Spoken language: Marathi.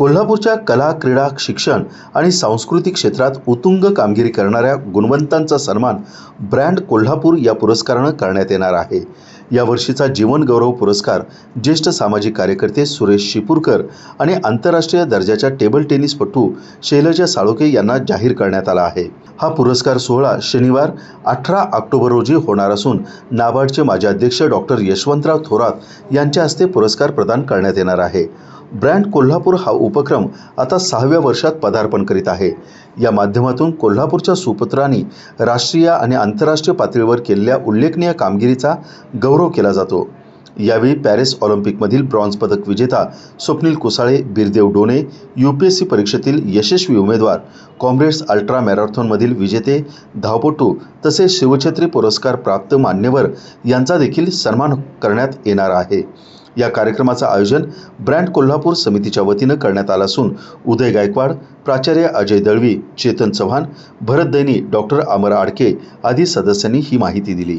कोल्हापूरच्या कला क्रीडा शिक्षण आणि सांस्कृतिक क्षेत्रात उत्तुंग कामगिरी करणाऱ्या गुणवंतांचा सन्मान ब्रँड कोल्हापूर या पुरस्कारानं करण्यात येणार आहे. यावर्षीचा जीवनगौरव पुरस्कार ज्येष्ठ सामाजिक कार्यकर्ते सुरेश शिपूरकर आणि आंतरराष्ट्रीय दर्जाच्या टेबल टेनिसपटू शैलजा साळोके यांना जाहीर करण्यात आला आहे. हा पुरस्कार सोहळा शनिवार अठरा ऑक्टोबर रोजी होणार असून नाबार्डचे माजी अध्यक्ष डॉक्टर यशवंतराव थोरात यांच्या हस्ते पुरस्कार प्रदान करण्यात येणार आहे. ब्रँड कोल्हापूर हा उपक्रम आता सहाव्या वर्षात पदार्पण करीत आहे. या माध्यमातून कोल्हापूरच्या सुपुत्रांनी राष्ट्रीय आणि आंतरराष्ट्रीय पातळीवर केलेल्या उल्लेखनीय कामगिरीचा गौरव केला जातो. यावेळी पॅरिस ऑलिम्पिकमधील ब्रॉन्झ पदक विजेता Swapnil Kusale Birdev Done U P S C परीक्षेतील यशस्वी उमेदवार कॉम्रेड्स अल्ट्रा मॅरेथॉनमधील विजेते धावपटू तसेच शिवछत्री पुरस्कार प्राप्त मान्यवर यांचा देखील सन्मान करण्यात येणार आहे. या कार्यक्रमाचं आयोजन ब्रँड कोल्हापूर समितीच्या वतीनं करण्यात आलं असून उदय गायकवाड प्राचार्य अजय दळवी चेतन चव्हाण भरत दैनी डॉक्टर अमर आडके आदी सदस्यांनी ही माहिती दिली.